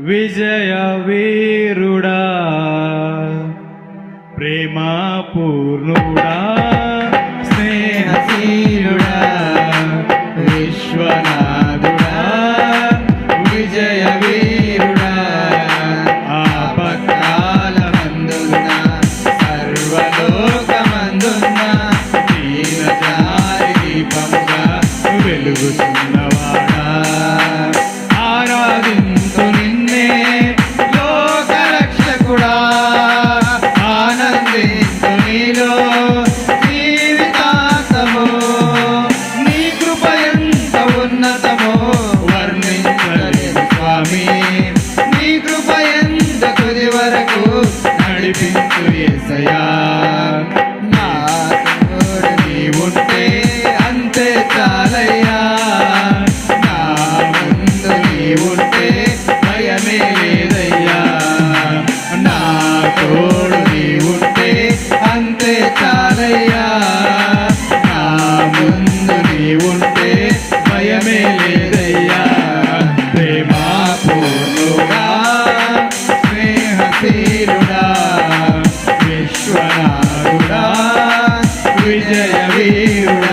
We Vijaya Vee. വിജയവീരുണ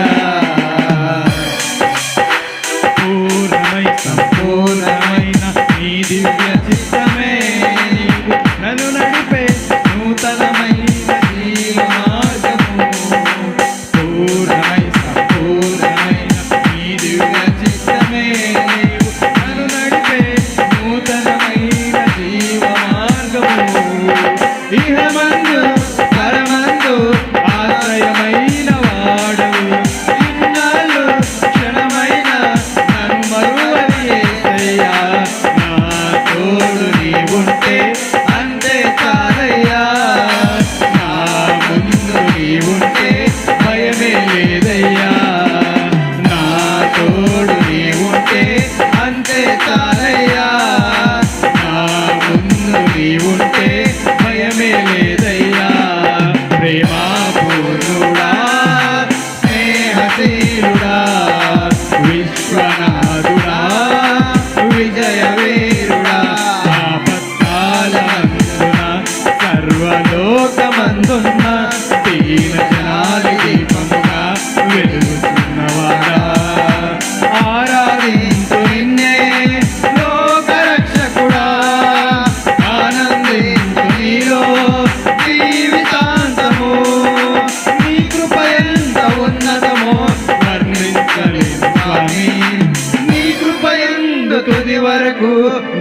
తుది వరకు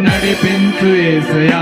నడిపించు ఏసయా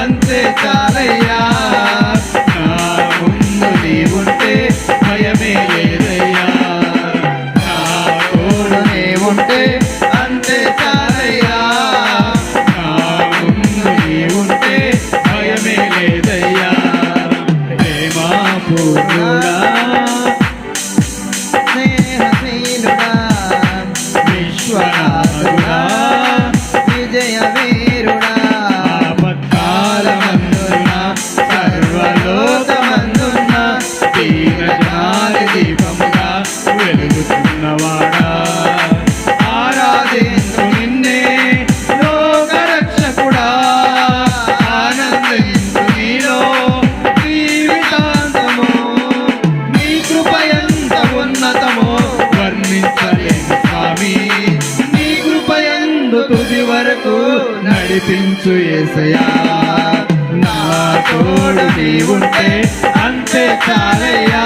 అంతే చాలయ్యా. స్థుతించు ఏసయా నా తోడు నీ ఉంటే అంతే చాలయ్యా.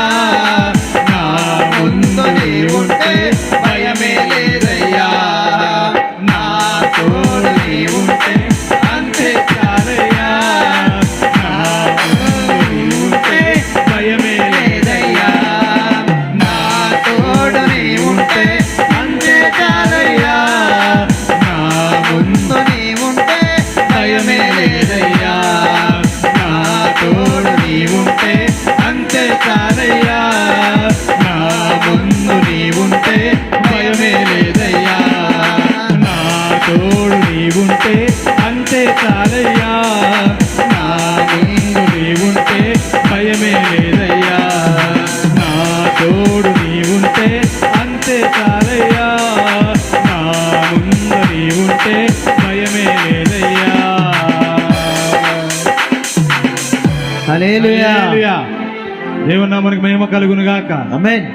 తోడు నీ ఉంటే అంతే చాలయ్యా. నా ముందరి ఉంటే భయమే లేదయ్యా. అలేలుయా దేవుని నామనికి కలుగును గాక ఆమేన్.